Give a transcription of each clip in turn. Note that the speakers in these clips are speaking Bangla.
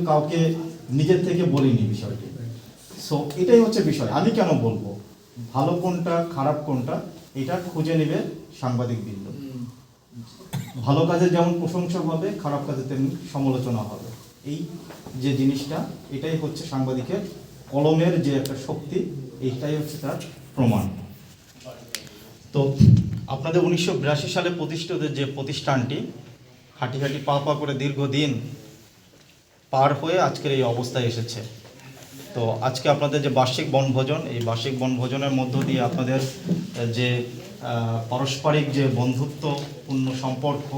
কিন্তু কাউকে নিজের থেকে বলিনি বিষয়টি। সো এটাই হচ্ছে বিষয়। আমি কেন বলব? ভালো কোনটা, খারাপ কোনটা, এটা খুঁজে নেবে সাংবাদিক বৃন্দ ভালো কাজে যেমন প্রশংসা হবে, খারাপ কাজে তেমনি সমালোচনা হবে। এই যে জিনিসটা, এটাই হচ্ছে সাংবাদিকের কলমের যে একটা শক্তি, এইটাই হচ্ছে তার প্রমাণ। তো আপনাদের উনিশশো বিরাশি সালে প্রতিষ্ঠিত যে প্রতিষ্ঠানটি হাঁটি হাঁটি পা পা করে দীর্ঘদিন পার হয়ে আজকের এই অবস্থায় এসেছে। তো আজকে আপনাদের যে বার্ষিক বনভোজন, এই বার্ষিক বনভোজনের মধ্য দিয়ে আপনাদের যে পারস্পরিক যে বন্ধুত্বপূর্ণ সম্পর্ক,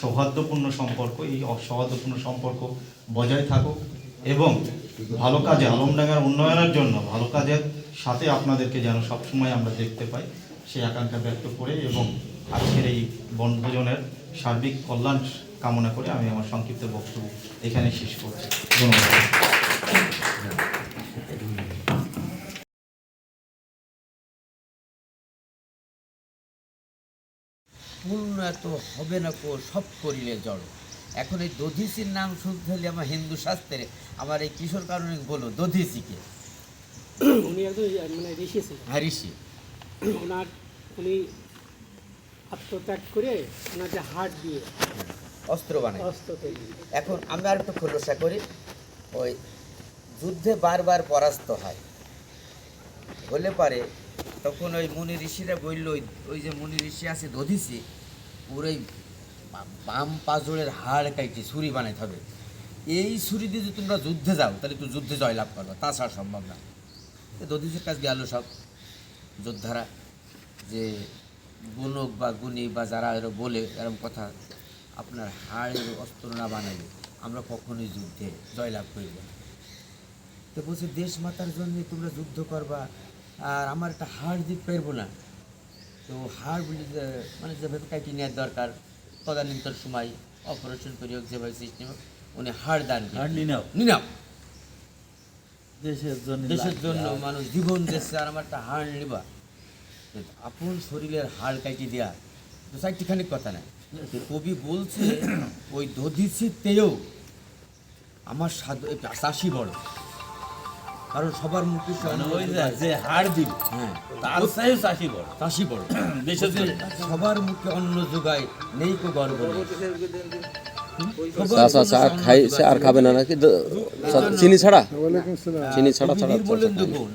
সৌহার্দ্যপূর্ণ সম্পর্ক, এই সৌহার্দ্যপূর্ণ সম্পর্ক বজায় থাকুক এবং ভালো কাজে, আলমডাঙ্গার উন্নয়নের জন্য ভালো কাজের সাথে আপনাদেরকে যেন সবসময় আমরা দেখতে পাই, সেই আকাঙ্ক্ষা ব্যক্ত করে এবং আজকের এই বনভোজনের সার্বিক কল্যাণ কামনা করে আমি আমার সংক্ষিপ্ত বক্তব্য এখানে শেষ করছি। ধন্যবাদ। পূর্ণ এত হবে না কো সব করিলে জড়। এখন এই দধিসির নাম শুনতে হলে আমার হিন্দু শাস্ত্রে আমার এই কিশোর কারণে বলো দধিসিকে। উনি একজন মানে ঋষি ছিলেন। হ্যাঁ ঋষি। ওনার উনি আত্মত্যাগ করে ওনার যে হাট দিয়ে অস্ত্র বানায় তৈরি। এখন আমি আর একটু খোলসা করি। ওই যুদ্ধে বারবার পরাস্ত হয়। হলে পারে তখন ওই মুনি ঋষিরা বলল ওই ওই যে মুনি ঋষি আছে দধিসি পুরোই বা- বাম পাজরের হাড় কাইটে ছুরি বানাইতে হবে। এই ছুরি দিয়ে যদি তোমরা যুদ্ধে যাও তাহলে তো যুদ্ধে জয়লাভ করবে। তাছাড়া সম্ভব না। দধিসির কাছে গেল সব। যোদ্ধারা যে গুণক বা গুণী বা যারা এরকম বলে এরকম কথা আপনার হাড়ের অস্ত্র না বানাইলে আমরা কখনোই যুদ্ধে জয়লাভ করিব না। তো বলছে দেশ মাতার জন্য তোমরা যুদ্ধ করবা আর আমার একটা হাড় দিতে পারব না। তো হাড় বলি মানে যেভাবে কাটি নেওয়ার দরকার তদানীন্তন সময় অপারেশন করি হোক যেভাবে সিস্টেম হোক উনি হাড় দান নিনাও? দেশের জন্য দেশের জন্য মানুষ জীবন দিচ্ছে আর আমার একটা হাড় নিবা। আপন শরীরের হাড় কাটি দেয়া তো চারটিখানিক কথা না কবি বলছে ওই দধিসিতেও আমার সাধু চাষি বড়। কারণ সবার মুখে মানে ওই যে- হাড় দিল হ্যাঁ। তার চাইও চাষি বড়। চাষি বড়। দেশের সবার মুখে অন্ন যোগায় নেই কো গর্ব আচ্ছা আর খাই সে আর খাবে না নাকি? চিনি ছাড়া? চিনি ছাড়া ছাড়া নির্মলেন্দু গুণ,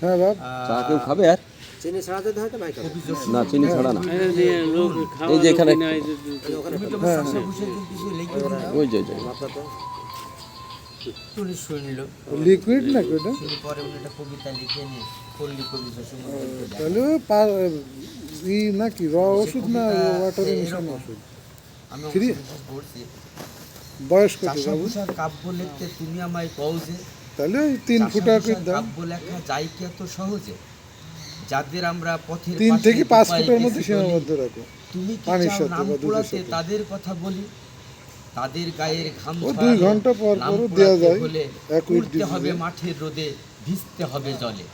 হ্যাঁ বাপ। চা কেউ খাবে আর? চিনি ছাড়া না লোক এই যে এখানে তো দিন না। ওই যে ওই যে। উনি শুনল লিকুইড নাকি ওটা? পরে উনি একটা কবিতা লিখে নিয়ে পল্লী। তাহলে পা- ই র ওষুধ না ওষুধ আমি ফ্রি? অঙ্কুশ পড়ছি বয়স কত চাষা বাবু। ভূষার কাব্য লিখতে তুমি আমায় কও যে তাহলে ওই তিন ফুটা কাব্য লেখা যায় কি এত সহজে? যাদের আমরা পথের তিন থেকে পাঁচ ফুটের মধ্যে সীমাবদ্ধ রাখো। তুমি কি চাও নাম পোড়াতে তাদের কথা বলি? তাদের গায়ের ঘাম দুই ঘণ্টা পর পরও দেয়া যায়, উঠতে হবে। মাঠের রোদে ভিজতে হবে জলে।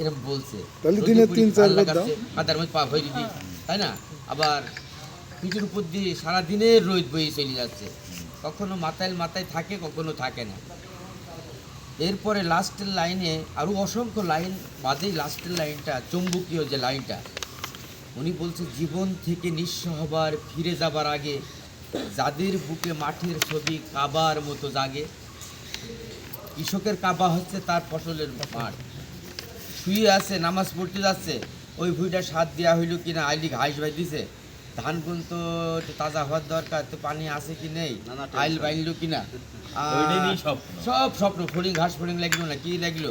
এরকম বলছে। তাহলে দিনে তিন চার বার লাগাচ্ছে, কাদার মধ্যে পা ভরে দিই তাই না? আবার পিঠের উপর দিয়ে সারাদিনের রোদ বয়ে চলে যাচ্ছে। কখনো মাথায় মাথায় থাকে কখনো থাকে না। এরপরে লাস্টের লাইনে আরও অসংখ্য লাইন বাদেই লাস্টের লাইনটা চৌম্বকীয় যে লাইনটা উনি বলছে, জীবন থেকে নিঃস্ব হবার, ফিরে যাবার আগে যাদের বুকে মাঠের ছবি কাবার মতো জাগে। কৃষকের কাবা হচ্ছে তার ফসলের মাঠ। শুয়ে আছে, নামাজ পড়তে যাচ্ছে। ওই ভুঁইটা সার দেওয়া হইল কিনা আইলি ঘাস ভাই দিছে। ধান গুন তো একটু তাজা হওয়ার দরকার তো পানি আছে কি নেই? আইল বাইলো নিয়েই স্বপ্ন। সব। স্বপ্ন ফড়িং ঘাস ফড়িং লাগল না? কি লাগল?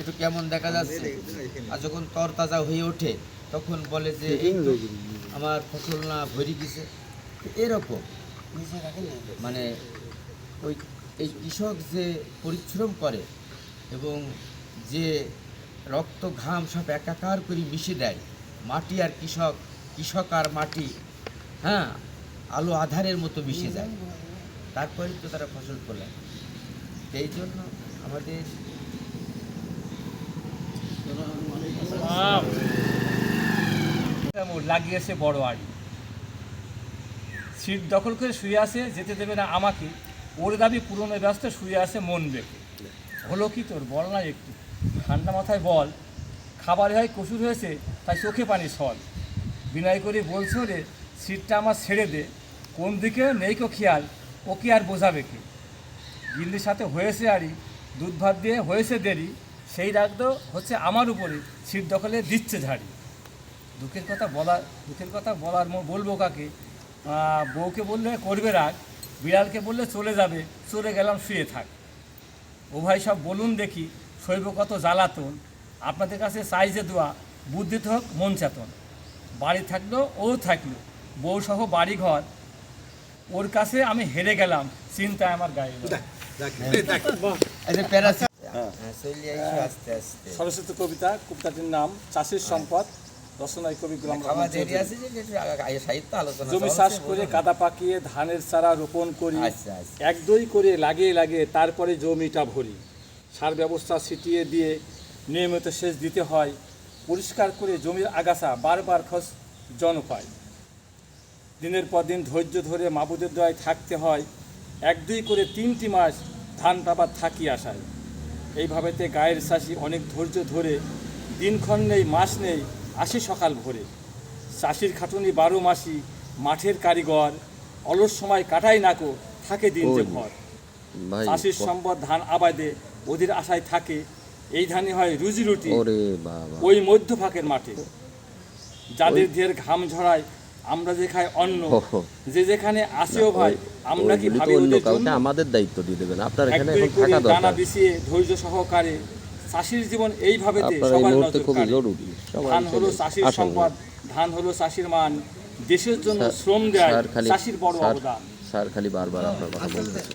একটু কেমন দেখা যাচ্ছে? আর যখন তর তাজা হয়ে ওঠে তখন বলে যে এই আমার ফসল না ভরি গেছে। এরকম। মানে ওই এই কৃষক যে পরিশ্রম করে এবং যে রক্ত ঘাম সব একাকার করে মিশে দেয় মাটি আর কৃষক কৃষক আর মাটি হ্যাঁ আলো আধারের মতো মিশে যায়। তারপরে তো তারা ফসল ফলায়। এই জন্য আমাদের লাগিয়েছে বড় আড়ি। সিট দখল করে শুয়ে আছে, যেতে দেবে না আমাকে। ওর দাবি পুরনো ব্যস্ত, শুয়ে আছে মন বেঁকে। হলো কি তোর? বল না একটু। ঠান্ডা মাথায় বল। খাবারে হয় কসুর হয়েছে, তাই চোখে পানি সল। বিনয় করে বলছো রে সিটটা আমার ছেড়ে দে। কোন দিকে নেই কো খেয়াল, ওকে আর বোঝাবে কে? গিল্লির সাথে হয়েছে আরই দুধ ভাত দিয়ে হয়েছে দেরি, সেই রাগ হচ্ছে আমার উপরে, সিট দখলে দিচ্ছে ঝাড়ি। দুঃখের কথা বলা দুঃখের কথা বলার বলব কাকে? বউকে বললে করবে রাগ, বিড়ালকে বললে চলে যাবে, চলে গেলাম, শুয়ে থাক। ও ভাই সব বলুন দেখি, শৈব কত জ্বালাতন। আপনাদের কাছে যে দোয়া বুদ্ধিতে হোক মন চেতন। বাড়ি থাকল, ও থাকল। বউ সহ বাড়ি ঘর ওর কাছে আমি হেরে গেলাম চিন্তায় আমার গায়ে হ্যাঁ সরস্বতী কবিতা কবিতাটির নাম চাষের সম্পদ রচনায় কবি গোলাম জমি চাষ করে কাদা পাকিয়ে ধানের চারা রোপণ করি আচ্ছা আচ্ছা। এক দুই করে লাগিয়ে লাগিয়ে তারপরে জমিটা ভরি। সার ব্যবস্থা ছিটিয়ে দিয়ে নিয়মিত সেচ দিতে হয় পরিষ্কার করে জমির আগাছা বারবার খোঁজ জন পায় দিনের পর দিন ধৈর্য ধরে মাবুদের দয় থাকতে হয়। এক দুই করে তিনটি মাস ধান পাবার থাকি আসায় এইভাবেতে গায়ের শাসি অনেক ধৈর্য ধরে দিনক্ষণ নেই মাস নেই আসি সকাল ভোরে। চাষির খাটুনি বারো মাসি মাঠের কারিগর অলস সময় কাটাই নাকো থাকে দিন যে। ভর। চাষির সম্পদ ধান আবাদে ওদের আশায় থাকে এই ধানে হয় রুজি রুটি ওই মধ্য ফাঁকের মাঠে। যাদের দের ঘাম ঝরায় আমরা যে খাই অন্ন। যে যেখানে আসেও ভাই আমরা কি ভাবি অন্য কাউকে আমাদের দায়িত্ব দিয়ে দেবেন। আপনার এখানে এখন থাকা দানা বিছিয়ে ধৈর্য সহকারে চাষির জীবন এইভাবেতে আপনার এই সবার নজর খুবই জরুরি। ধান হলো চাষির সম্পদ ধান হলো চাষির মান দেশের জন্য শ্রম দেয় চাষির বড় অবদান। স্যার খালি বারবার আপনার কথা বলতেছে।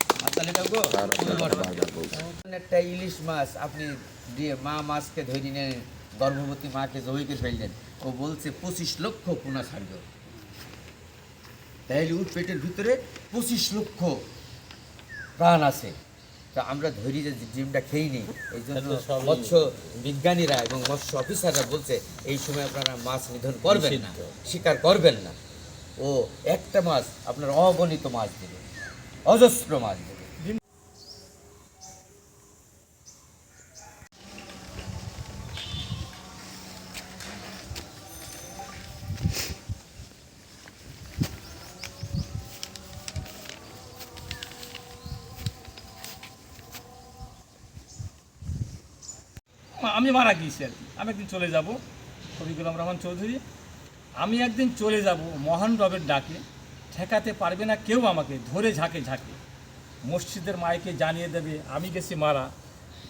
একটা ইলিশ মাছ আপনি দিয়ে মা মাছকে ধরে নিয়ে গর্ভবতী মাকে জমিকে ফেললেন। ও বলছে পঁচিশ লক্ষ পোনা ছাড়বে তাইলে ওর পেটের ভিতরে পঁচিশ লক্ষ প্রাণ আছে। তা আমরা ধরি যে ডিমটা খেয়ে নিই এই জন্য মৎস্য বিজ্ঞানীরা এবং মৎস্য অফিসাররা বলছে এই সময় আপনারা মাছ নিধন করবেন না শিকার করবেন না। ও একটা মাছ আপনার অগণিত মাছ দেবে অজস্র মাছ আমি মারা গিয়েছি আর কি। আমি একদিন চলে যাব কবি গোলাম রহমান চৌধুরী। আমি একদিন চলে যাব মহান রবের ডাকে, ঠেকাতে পারবে না কেউ আমাকে, ধরে ঝাঁকে ঝাঁকে। মসজিদের মায়কে জানিয়ে দেবে, আমি গেছি মারা।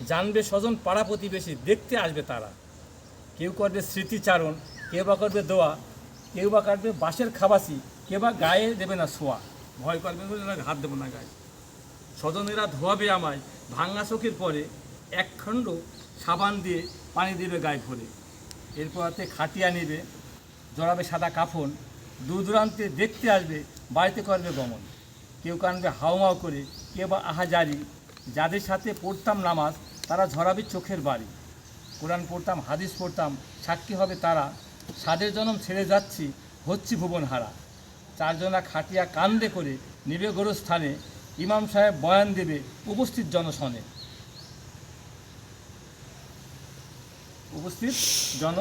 জানবে স্বজন পাড়া প্রতিবেশী, দেখতে আসবে তারা। কেউ করবে স্মৃতিচারণ, কেউ বা করবে দোয়া, কেউ বা কাটবে বাঁশের খাবাসি, কেউ বা গায়ে দেবে না শোয়া। ভয় করবে বলে হাত দেবো না গায়ে। স্বজনেরা ধোয়াবে আমায়, ভাঙ্গা চোখের পরে একখণ্ড সাবান দিয়ে পানি দেবে গায়ে ভরে এরপর হাতে খাটিয়া নেবে, জড়াবে সাদা কাফন দূর দূরান্তে দেখতে আসবে, বাড়িতে করবে গমন। কেউ কানবে হাওমাও করে কেউ বা আহাজারি যাদের সাথে পড়তাম নামাজ, তারা ঝরাবে চোখের বাড়ি। কোরআন পড়তাম, হাদিস পড়তাম, সাক্ষী হবে তারা। সাদের জনম ছেড়ে যাচ্ছি, হচ্ছি ভুবন হারা চারজনা খাটিয়া কান্দে করে নিবে গোরস্থানে, ইমাম সাহেব বয়ান দেবে, উপস্থিত জনসনে। উপস্থিত জন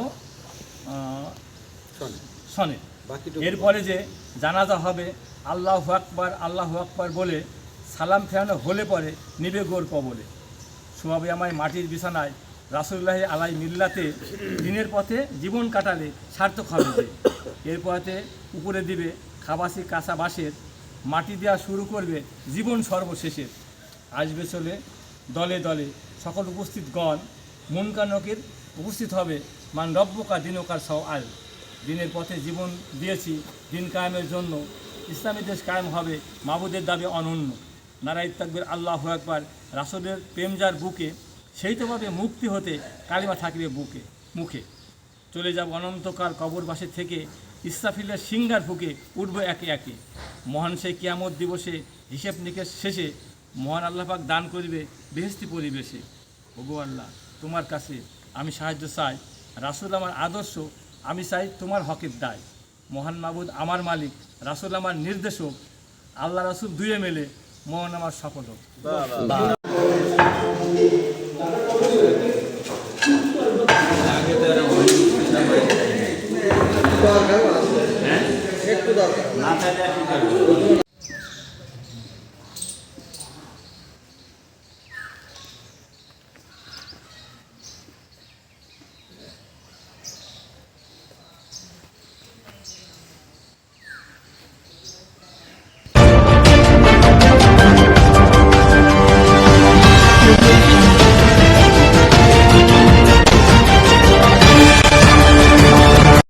সনে। এরপরে যে জানাজা হবে আল্লাহ আকবার আল্লাহ আকবার বলে সালাম ফেরানো হলে পরে নিবে গোর কবলে। শোয়াবে আমায় মাটির বিছানায় রাসুল্লাহ আলাই মিল্লাতে দিনের পথে জীবন কাটালে সার্থক হবে এরপরে উপরে দিবে খাবাসি কাঁচা বাঁশের মাটি দেওয়া শুরু করবে জীবন সর্বশেষের। আসবে চলে দলে দলে সকল উপস্থিত গণ মুনকানকের উপস্থিত হবে। মান রব্বকা দিনকার সহ আল দিনের পথে জীবন দিয়েছি, দিন কায়েমের জন্য। ইসলামী দেশ কায়েম হবে, মাবুদের দাবি অনন্য। নারায় তাকবের আল্লাহ একবার রাসুলের প্রেমজার বুকে সেই তো ভাবে মুক্তি হতে কালিমা থাকবে বুকে, মুখে। চলে যাব অনন্তকাল কবরবাসে থেকে, ইসরাফিলের সিঙ্গার ফুকে উঠবো একে একে। মহান সেই কিয়ামত দিবসে, হিসেব নিকেশ শেষে, মহান আল্লাপাক দান করিবে বেহেস্তি পরিবেশে। ওগো আল্লাহ, তোমার কাছে আমি সাহায্য চাই। রাসুল আমার আদর্শ আমি চাই তোমার হকের দায়। মহান মাবুদ আমার মালিক রাসুল আমার নির্দেশক। আল্লাহ রাসুল দুয়ে মেলে মহান আমার সফল হোক। হ্যাঁ? না